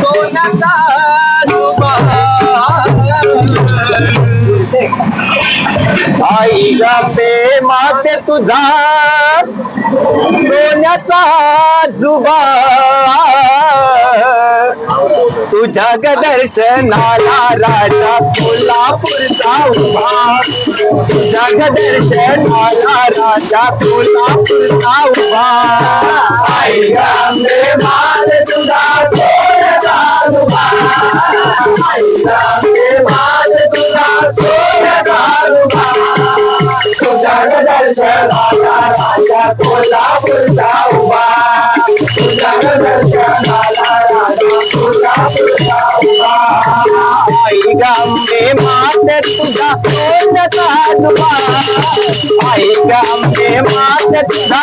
सोन्याचा आई ग माते तुझा. सोन्याचा जुबा तुझ्या ग दर्शनाला राजा कोल्हापूरचा उभा तुझ्या ग दर्शनाला राजा कोल्हापूरचा उभा आई ग माल तुझा ग माल तुझा दर्शनाला राजा आई गांबे माते तुझा सोन्याचा जुबा आई गांबे माते तुझा।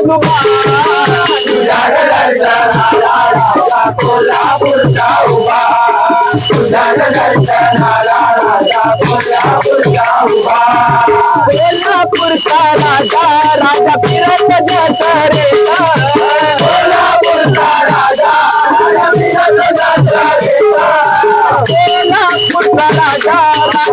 जुबा तुझ्या ग राजा राजा राजा राजा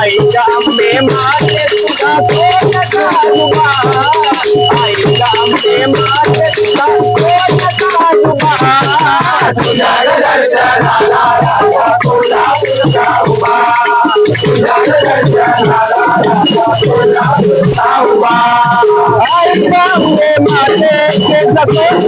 आईच्या आंबे माते तुझा कोल्हापूरचा उभा आईच्या आंबे माते तुझा आंबे माते तुझा आंबे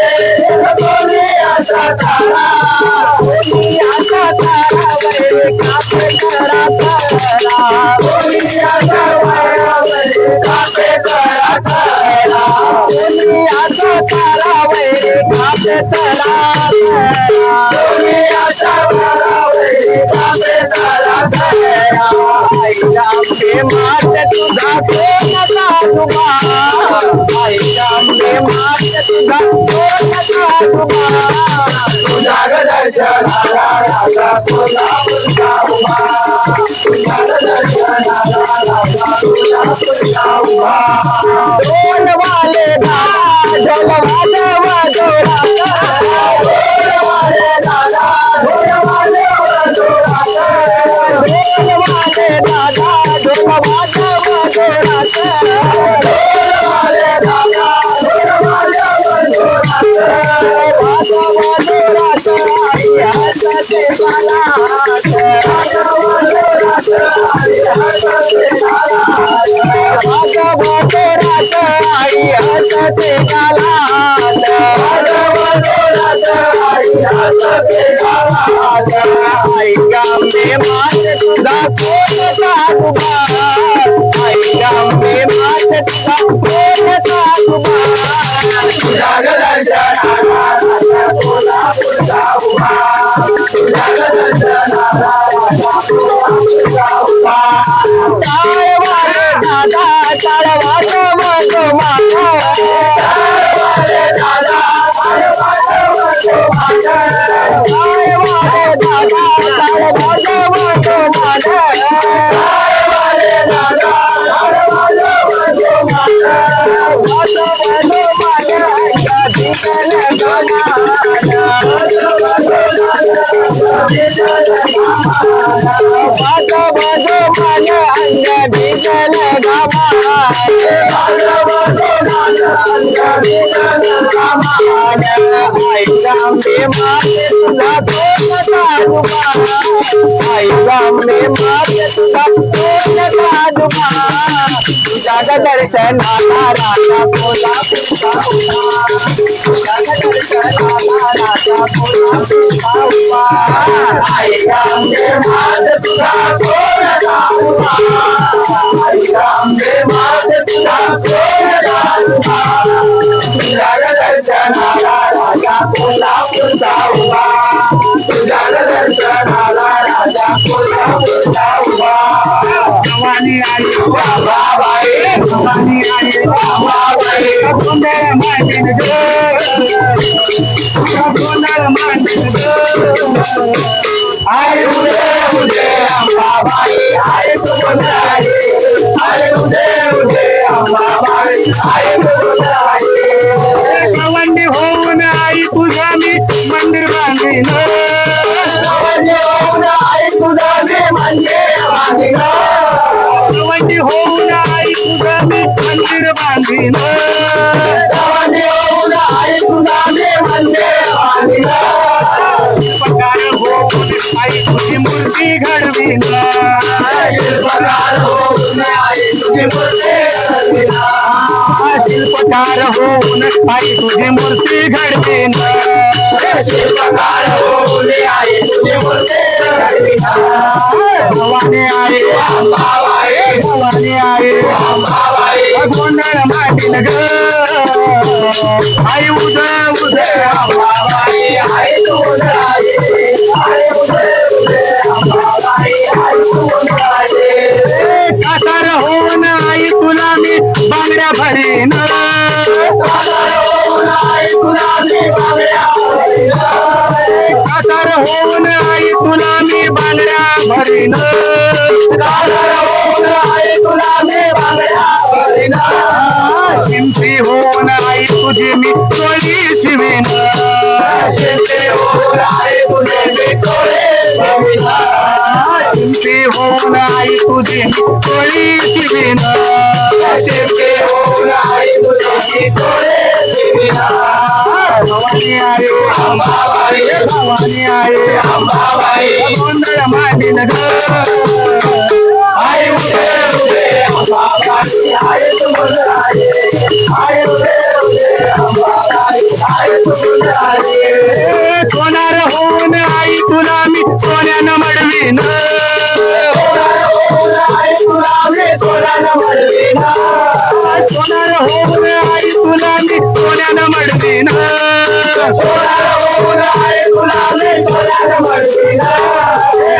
माते तुझा कोल्हापूरचा उभा ढोल वाले ढोल जोरात आई जुबा जगदर्शनाला राजा कोल्हापूरचा उभा जगदर्शनाला राजा कोल्हापूरचा आई आई रामदेव मात तुझा कोल्हापूरचा उभा भवानी आई मांडीन ग गोंधळ मांडीन ग आई उदे उदे अंबाबाई होऊन आई तुझा मी मंदिर बांधीन शिल्पकार होऊन आई तुझी मूर्ती घडवीन शिल्पकार होऊन आई तुझी मूर्ती घडवीन भवानी आई भवानी आई गोंधळ माटीन बांगड्या भरीन कासार होऊन आई तुला मी बांगड्या भरीन. कासार होऊन आई तुला मी बांगड्या भरीन कासार होऊन आई तुला मी बांगड्या भरीन चिंती होऊन आई तुझी मी तोळी शिवीन. चिंती होऊन आई तुझी मी तोळी शिवीन चिंती होऊन आई तुझी मी तोळी शिवीन चिंती होऊन आई तुझी मी तोळी शिवीन भवानी आई अंबाबाई भवानी आई अंबाबाई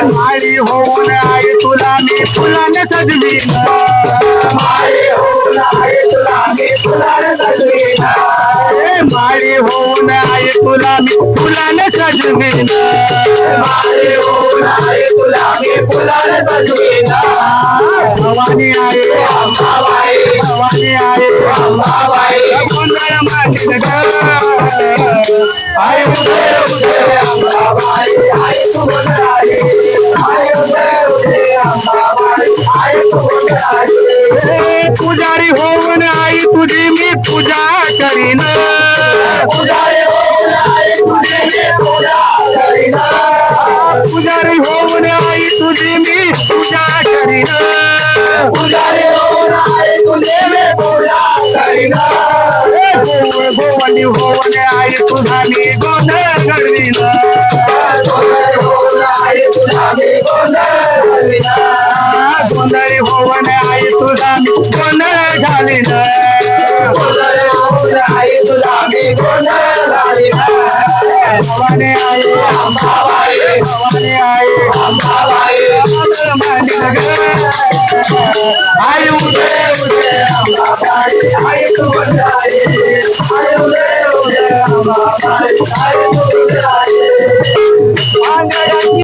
माळी होऊन आई तुला मी फुलाने सजवीन माळी होऊन आई तुला मी फुलाने सजवीन माळी होऊन आई तुला मी फुलाने सजवीन पुजारी होऊन आई तुझी मी पूजा करीन। पुजारी होऊन आई तुझी मी पूजा करीन। पुजारी होऊन आई तुझी मी पूजा करीन। पुजारी होऊन आई तुझी मी पूजा करीन। गोवंडी होऊन आई तुझा मी गोंधळ घडवीन भवानी आई अंबाबाई भवानी आई अंबाबाई गोंधळ मांडीन ग आई उदे उदे अंबाबाई आई तू गोंधळाई आई उदे उदे अंबाबाई आई तू गोंधळाई